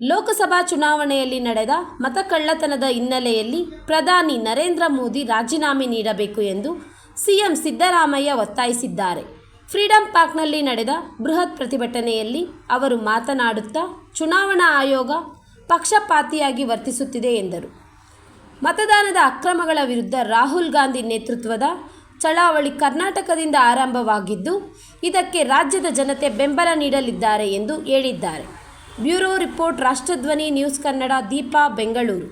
ಲೋಕಸಭಾ ಚುನಾವಣೆಯಲ್ಲಿ ನಡೆದ ಮತಕಳ್ಳತನದ ಹಿನ್ನೆಲೆಯಲ್ಲಿ ಪ್ರಧಾನಿ ನರೇಂದ್ರ ಮೋದಿ ರಾಜೀನಾಮೆ ನೀಡಬೇಕು ಎಂದು ಸಿಎಂ ಸಿದ್ದರಾಮಯ್ಯ ಒತ್ತಾಯಿಸಿದ್ದಾರೆ. ಫ್ರೀಡಂ ಪಾರ್ಕ್ನಲ್ಲಿ ನಡೆದ ಬೃಹತ್ ಪ್ರತಿಭಟನೆಯಲ್ಲಿ ಅವರು ಮಾತನಾಡುತ್ತಾ, ಚುನಾವಣಾ ಆಯೋಗ ಪಕ್ಷಪಾತಿಯಾಗಿ ವರ್ತಿಸುತ್ತಿದೆ ಎಂದರು. ಮತದಾನದ ಅಕ್ರಮಗಳ ವಿರುದ್ಧ ರಾಹುಲ್ ಗಾಂಧಿ ನೇತೃತ್ವದ ಚಳವಳಿ ಕರ್ನಾಟಕದಿಂದ ಆರಂಭವಾಗಿದ್ದು, ಇದಕ್ಕೆ ರಾಜ್ಯದ ಜನತೆ ಬೆಂಬಲ ನೀಡಲಿದ್ದಾರೆ ಎಂದು ಹೇಳಿದ್ದಾರೆ. Bureau report Rashtradhwani news Kannada Deepa Bengaluru.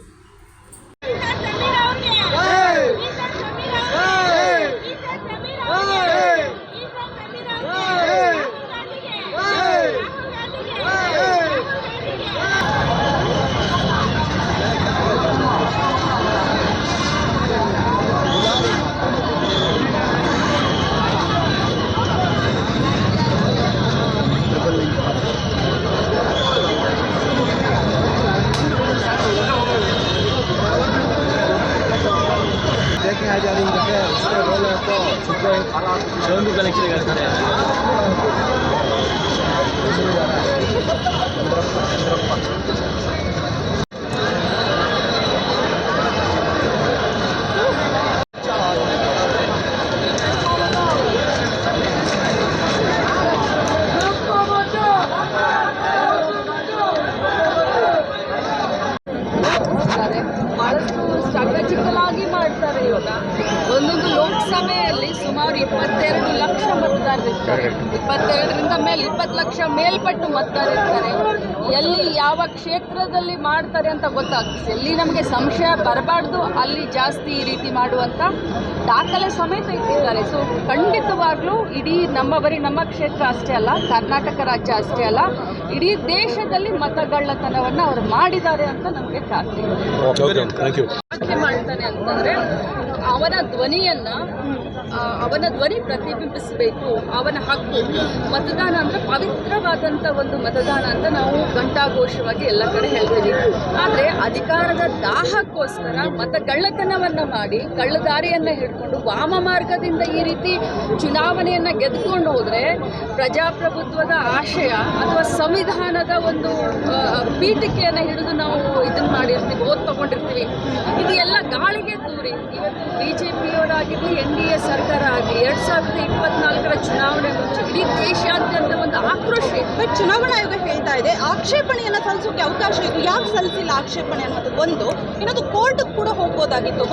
Breaking ಆಗಿ ಇದಕ್ಕೆ ಇಷ್ಟೇ ರೋಲ್ ಹಾಕೋ ಸುತ್ತ ಒಂದು ಕಲೆಕ್ಷನ್ ಹೇಳ್ತಾರೆ ಬಹಳಷ್ಟು ಸ್ಟ್ರಾಟಜಿಕಲಾಗಿ ಮಾಡ್ತಾರೆ ಇವಾಗ. ಒಂದೊಂದು ಲೋಕಸಭೆಯಲ್ಲಿ ಸುಮಾರು ಇಪ್ಪತ್ತೆರಡು ಲಕ್ಷ ಮತದಾರರಿರ್ತಾರೆ. ಇಪ್ಪತ್ತೆರಡರಿಂದ ಮೇಲೆ, ಇಪ್ಪತ್ತು ಲಕ್ಷ ಮೇಲ್ಪಟ್ಟು ಮತದಾರರಿರ್ತಾರೆ. ಯಾವ ಕ್ಷೇತ್ರದಲ್ಲಿ ಮಾಡ್ತಾರೆ ಅಂತ ಗೊತ್ತಾಗ್ತದೆ ಎಲ್ಲಿ ನಮಗೆ ಸಂಶಯ ಬರಬಾರ್ದು ಅಲ್ಲಿ ಜಾಸ್ತಿ ಈ ರೀತಿ ಮಾಡುವಂಥ ದಾಖಲೆ ಸಮೇತ ಇಟ್ಟಿದ್ದಾರೆ. ಸೊ ಖಂಡಿತವಾಗ್ಲೂ ಇಡೀ ನಮ್ಮ ಬರೀ ನಮ್ಮ ಕ್ಷೇತ್ರ ಅಷ್ಟೇ ಅಲ್ಲ ಕರ್ನಾಟಕ ರಾಜ್ಯ ಅಷ್ಟೇ ಅಲ್ಲ ಇಡೀ ದೇಶದಲ್ಲಿ ಮತಗಳ್ಳತನವನ್ನು ಅವರು ಮಾಡಿದ್ದಾರೆ ಅಂತ ನಮಗೆ ಖಾತ್ರಿ. ಮಾಡ್ತಾನೆ ಅಂತಂದ್ರೆ ಅವನ ಧ್ವನಿಯನ್ನ ಅವನ ಧ್ವನಿ ಪ್ರತಿಬಿಂಬಿಸಬೇಕು, ಅವನ ಹಕ್ಕು, ಮತದಾನ ಅಂದ್ರೆ ಪವಿತ್ರವಾದಂಥ ಒಂದು ಮತದಾನ ಅಂತ ನಾವು ಘಂಟಾಘೋಷವಾಗಿ ಎಲ್ಲ ಕಡೆ ಹೇಳ್ತೀವಿ ಆದರೆ ಅಧಿಕಾರದ ದಾಹಕ್ಕೋಸ್ಕರ ಮತ ಕಳ್ಳತನವನ್ನು ಮಾಡಿ, ಕಳ್ಳದಾರಿಯನ್ನ ಹಿಡ್ಕೊಂಡು ವಾಮ ಮಾರ್ಗದಿಂದ ಈ ರೀತಿ ಚುನಾವಣೆಯನ್ನ ಗೆದ್ಕೊಂಡು ಹೋದ್ರೆ ಪ್ರಜಾಪ್ರಭುತ್ವದ ಆಶಯ ಅಥವಾ ಸಂವಿಧಾನದ ಒಂದು ಪೀಠಿಕೆಯನ್ನ ಹಿಡಿದು ನಾವು ಇದನ್ನ ಮಾಡಿರ್ತೀವಿ, ಓದ್ ತಗೊಂಡಿರ್ತೀವಿ. ಇದು ಎಲ್ಲ ಗಾಳಿಗೆ ತೂರಿ. ಇವತ್ತು ಬಿಜೆಪಿ ಪಿಯವರಾಗಿರಲಿ ಎನ್ ಡಿ ಎ ಸರ್ಕಾರ ಆಗಲಿ, ಎರಡು ಸಾವಿರದ ಇಪ್ಪತ್ನಾಲ್ಕರ ಚುನಾವಣೆ ಮುಂಚೆ ಇಡೀ ದೇಶಾದ್ಯಂತ ಒಂದು ಆಕ್ರೋಶ ಇದೆ. ಬಟ್ ಚುನಾವಣಾ ಆಯೋಗ ಹೇಳ್ತಾ ಇದೆ, ಆಕ್ಷೇಪಣೆಯನ್ನ ಸಲ್ಲಿಸೋಕೆ ಅವಕಾಶ ಇತ್ತು ಯಾಕೆ ಸಲ್ಲಿಸಿಲ್ಲ ಆಕ್ಷೇಪಣೆ ಅನ್ನೋದು ಒಂದು. ಇನ್ನೊಂದು ಕೋರ್ಟ್ ಕೂಡ ಹೋಗ್ಬೋದಾಗಿತ್ತು.